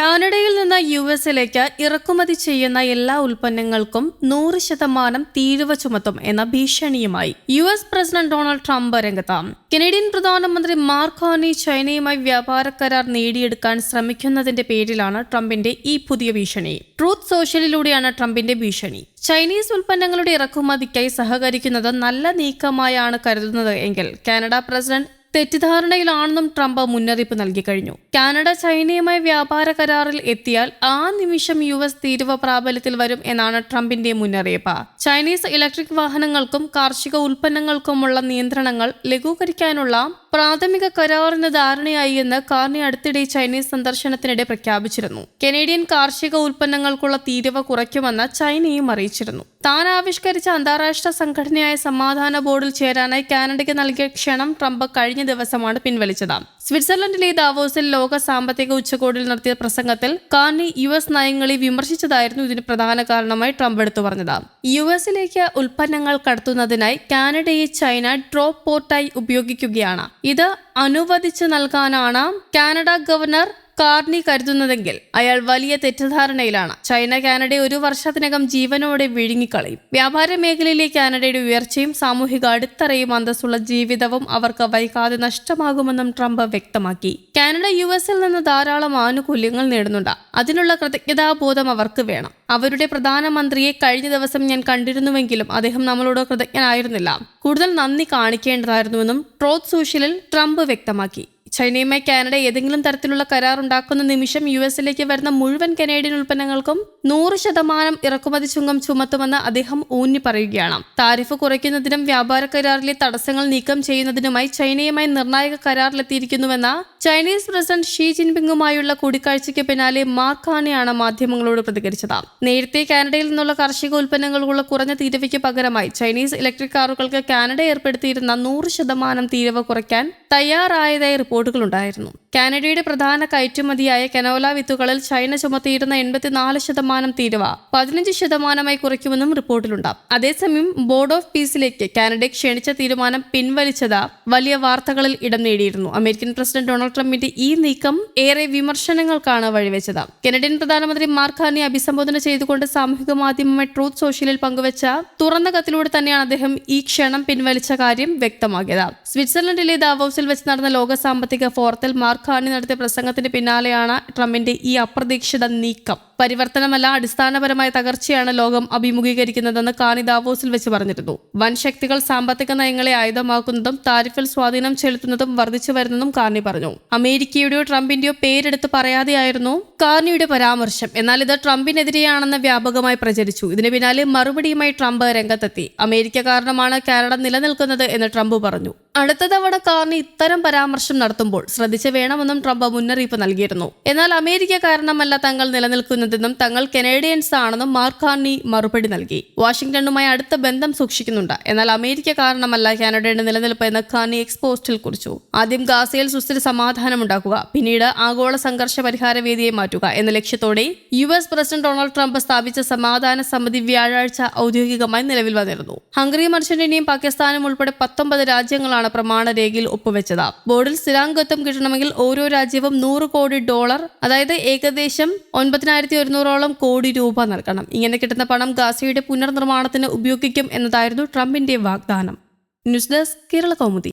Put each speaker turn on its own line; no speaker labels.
കാനഡയിൽ നിന്ന് യു എസിലേക്ക് ഇറക്കുമതി ചെയ്യുന്ന എല്ലാ ഉൽപ്പന്നങ്ങൾക്കും നൂറ് ശതമാനം തീരുവ ചുമത്തും എന്ന ഭീഷണിയുമായി U S president Donald Trump രംഗത്താം. Canadian പ്രധാനമന്ത്രി മാർക്ക് ഹോണി ചൈനയുമായി വ്യാപാര കരാർ നേടിയെടുക്കാൻ ശ്രമിക്കുന്നതിന്റെ പേരിലാണ് ട്രംപിന്റെ ഈ പുതിയ ഭീഷണി. ട്രൂത്ത് സോഷ്യലിലൂടെയാണ് ട്രംപിന്റെ ഭീഷണി. ചൈനീസ് ഉൽപ്പന്നങ്ങളുടെ ഇറക്കുമതിക്കായി സഹകരിക്കുന്നത് നല്ല നീക്കമായാണ് കരുതുന്നത് എങ്കിൽ കാനഡ പ്രസിഡന്റ് തെറ്റിദ്ധാരണയിലാണെന്നും ട്രംപ് മുന്നറിയിപ്പ് നൽകി കഴിഞ്ഞു. കാനഡ ചൈനയുമായി വ്യാപാര കരാറിൽ എത്തിയാൽ ആ നിമിഷം യു എസ് തീരുവ പ്രാബല്യത്തിൽ വരും എന്നാണ് ട്രംപിന്റെ മുന്നറിയിപ്പ്. ചൈനീസ് ഇലക്ട്രിക് വാഹനങ്ങൾക്കും കാർഷിക ഉൽപ്പന്നങ്ങൾക്കുമുള്ള നിയന്ത്രണങ്ങൾ ലഘൂകരിക്കാനുള്ള പ്രാഥമിക കരാറിന് ധാരണയായി എന്ന് കാർണി അടുത്തിടെ ചൈനീസ് സന്ദർശനത്തിനിടെ പ്രഖ്യാപിച്ചിരുന്നു. കനേഡിയൻ കാർഷിക ഉൽപ്പന്നങ്ങൾക്കുള്ള തീരുവ കുറയ്ക്കുമെന്ന് ചൈനയും അറിയിച്ചിരുന്നു. താൻ ആവിഷ്കരിച്ച അന്താരാഷ്ട്ര സംഘടനയായ സമാധാന ബോർഡിൽ ചേരാനായി കാനഡയ്ക്ക് നൽകിയ ക്ഷണം ട്രംപ് കഴിഞ്ഞ ദിവസമാണ് പിൻവലിച്ചത്. സ്വിറ്റ്സർലൻഡിലെ ദാവോസിൽ ലോക സാമ്പത്തിക ഉച്ചകോടിയിൽ നടത്തിയ പ്രസംഗത്തിൽ കാർണി യു എസ് നയങ്ങളെ വിമർശിച്ചതായിരുന്നു ഇതിന് പ്രധാന കാരണമായി ട്രംപ് എടുത്തു പറഞ്ഞത്. യു എസിലേക്ക് ഉൽപ്പന്നങ്ങൾ കടത്തുന്നതിനായി കാനഡയെ ചൈന ഡ്രോപ്പ് പോർട്ടായി ഉപയോഗിക്കുകയാണ്. ഇത് അനുവദിച്ചു നൽകാനാണ് കാനഡ ഗവർണർ കാർണി കരുതുന്നതെങ്കിൽ അയാൾ വലിയ തെറ്റിദ്ധാരണയിലാണ്. ചൈന കാനഡ ഒരു വർഷത്തിനകം ജീവനോടെ വിഴുങ്ങിക്കളയും. വ്യാപാര മേഖലയിലെ കാനഡയുടെ ഉയർച്ചയും സാമൂഹിക അടിത്തറയും അന്തസ്സുള്ള ജീവിതവും അവർക്ക് വൈകാതെ നഷ്ടമാകുമെന്നും ട്രംപ് വ്യക്തമാക്കി. കാനഡ യു എസിൽ നിന്ന് ധാരാളം ആനുകൂല്യങ്ങൾ നേടുന്നുണ്ട്. അതിനുള്ള കൃതജ്ഞതാബോധം അവർക്ക് വേണം. അവരുടെ പ്രധാനമന്ത്രിയെ കഴിഞ്ഞ ദിവസം ഞാൻ കണ്ടിരുന്നുവെങ്കിലും അദ്ദേഹം നമ്മളോട് കൃതജ്ഞനായിരുന്നില്ല. കൂടുതൽ നന്ദി കാണിക്കേണ്ടതായിരുന്നുവെന്നും ട്രോത്ത് സോഷ്യലിൽ ട്രംപ് വ്യക്തമാക്കി. ചൈനയുമായി കാനഡ ഏതെങ്കിലും തരത്തിലുള്ള കരാർ ഉണ്ടാക്കുന്ന നിമിഷം യു എസിലേക്ക് വരുന്ന മുഴുവൻ കനേഡിയൻ ഉൽപ്പന്നങ്ങൾക്കും നൂറ് ശതമാനം ഇറക്കുമതി ചുങ്കം ചുമത്തുമെന്ന് അദ്ദേഹം ഊന്നി പറയുകയാണ്. താരിഫ് കുറയ്ക്കുന്നതിനും വ്യാപാര കരാറിലെ തടസ്സങ്ങൾ നീക്കം ചെയ്യുന്നതിനുമായി ചൈനയുമായി നിർണായക കരാറിലെത്തിയിരിക്കുന്നുവെന്ന ചൈനീസ് പ്രസിഡന്റ് ഷീ ജിൻപിങ്ങുമായുള്ള കൂടിക്കാഴ്ചയ്ക്ക് പിന്നാലെ മാർക്കാനെയാണ് മാധ്യമങ്ങളോട് പ്രതികരിച്ചത്. നേരത്തെ കാനഡയിൽ നിന്നുള്ള കാർഷിക ഉൽപ്പന്നങ്ങൾക്കുള്ള കുറഞ്ഞ തീരുവയ്ക്ക് പകരമായി ചൈനീസ് ഇലക്ട്രിക് കാറുകൾക്ക് കാനഡ ഏർപ്പെടുത്തിയിരുന്ന നൂറ് ശതമാനം തീരുവ കുറയ്ക്കാൻ തയ്യാറായതായി റിപ്പോർട്ടുകളുണ്ടായിരുന്നു. കാനഡയുടെ പ്രധാന കയറ്റുമതിയായ കനോല വിത്തുകളിൽ ചൈന ചുമത്തിയിരുന്ന എൺപത്തിനാല് ശതമാനം തീരുവ പതിനഞ്ച് ശതമാനമായി കുറയ്ക്കുമെന്നും റിപ്പോർട്ടിലുണ്ട്. അതേസമയം ബോർഡ് ഓഫ് പീസിലേക്ക് കാനഡയെ ക്ഷണിച്ച തീരുമാനം പിൻവലിച്ചത് വലിയ വാർത്തകളിൽ ഇടം നേടിയിരുന്നു. അമേരിക്കൻ പ്രസിഡന്റ് ഡൊണാൾഡ് ട്രംപിന്റെ ഈ നീക്കം ഏറെ വിമർശനങ്ങൾക്കാണ് വഴിവെച്ചത്. കനഡിയൻ പ്രധാനമന്ത്രി മാർഖാനെ അഭിസംബോധന ചെയ്തുകൊണ്ട് സാമൂഹിക മാധ്യമമായ ട്രൂത്ത് സോഷ്യലിൽ പങ്കുവച്ച തുറന്ന കത്തിലൂടെ തന്നെയാണ് അദ്ദേഹം ഈ ക്ഷണം പിൻവലിച്ച കാര്യം വ്യക്തമാക്കിയത്. സ്വിറ്റ്സർലൻഡിലെ ദാവോസിൽ വെച്ച് നടന്ന ലോക സാമ്പത്തിക ഫോറത്തിൽ മാർക്കാനി നടത്തിയ പ്രസംഗത്തിന് പിന്നാലെയാണ് ട്രംപിന്റെ ഈ അപ്രതീക്ഷിത നീക്കം. പരിവർത്തനമല്ല അടിസ്ഥാനപരമായ തകർച്ചയാണ് ലോകം അഭിമുഖീകരിക്കുന്നതെന്ന് കാനി ദാവോസിൽ വെച്ച് പറഞ്ഞിരുന്നു. വൻ ശക്തികൾ സാമ്പത്തിക നയങ്ങളെ ആയുധമാക്കുന്നതും താരിഫിൽ സ്വാധീനം ചെലുത്തുന്നതും വർദ്ധിച്ചു വരുന്നതും കാർണി പറഞ്ഞു. അമേരിക്കയുടെയോ ട്രംപിന്റെയോ പേരെടുത്ത് പറയാതെയായിരുന്നു കാർണിയുടെ പരാമർശം. എന്നാൽ ഇത് ട്രംപിനെതിരെയാണെന്ന് വ്യാപകമായി പ്രചരിച്ചു. ഇതിന് പിന്നാലെ മറുപടിയുമായി ട്രംപ് രംഗത്തെത്തി. അമേരിക്ക കാരണമാണ് കാനഡ നിലനിൽക്കുന്നത് എന്ന് ട്രംപ് പറഞ്ഞു. അടുത്ത തവണ കാർണി ഇത്തരം പരാമർശം നടത്തുമ്പോൾ ശ്രദ്ധിച്ചു വേണമെന്നും ട്രംപ് മുന്നറിയിപ്പ് നൽകിയിരുന്നു. എന്നാൽ അമേരിക്ക കാരണമല്ല തങ്ങൾ നിലനിൽക്കുന്നതെന്നും തങ്ങൾ കനേഡിയൻസ് ആണെന്നും മാർക്ക് കാർണി മറുപടി നൽകി. വാഷിംഗ്ടണുമായി അടുത്ത ബന്ധം സൂക്ഷിക്കുന്നുണ്ട്. എന്നാൽ അമേരിക്ക കാരണമല്ല കാനഡയുടെ നിലനിൽപ്പ് എന്ന് കാർണി എക്സ്പോസ്റ്റിൽ കുറിച്ചു. ആദ്യം ഗാസയിൽ സുസ്ഥിര സമാധാനമുണ്ടാക്കുക പിന്നീട് ആഗോള സംഘർഷ പരിഹാര വേദിയെ മാറ്റുക എന്ന ലക്ഷ്യത്തോടെ U S president Donald Trump സ്ഥാപിച്ച സമാധാന സമിതി വ്യാഴാഴ്ച ഔദ്യോഗികമായി നിലവിൽ വന്നിരുന്നു. ഹംഗറിയും അർജന്റീനയും പാകിസ്ഥാനും ഉൾപ്പെടെ പത്തൊമ്പത് രാജ്യങ്ങളാണ് പ്രമാണ രേഖയിൽ ഒപ്പുവെച്ചത്. ബോർഡിൽ സ്ഥിരാംഗത്വം കിട്ടണമെങ്കിൽ ഓരോ രാജ്യവും നൂറ് കോടി ഡോളർ അതായത് ഏകദേശം ഒൻപതിനായിരത്തി ഒരുന്നൂറോളം കോടി രൂപ നൽകണം. ഇങ്ങനെ കിട്ടുന്ന പണം ഗാസയുടെ പുനർനിർമ്മാണത്തിന് ഉപയോഗിക്കും എന്നതായിരുന്നു ട്രംപിന്റെ വാഗ്ദാനം. News desk Kerala Kaumudi.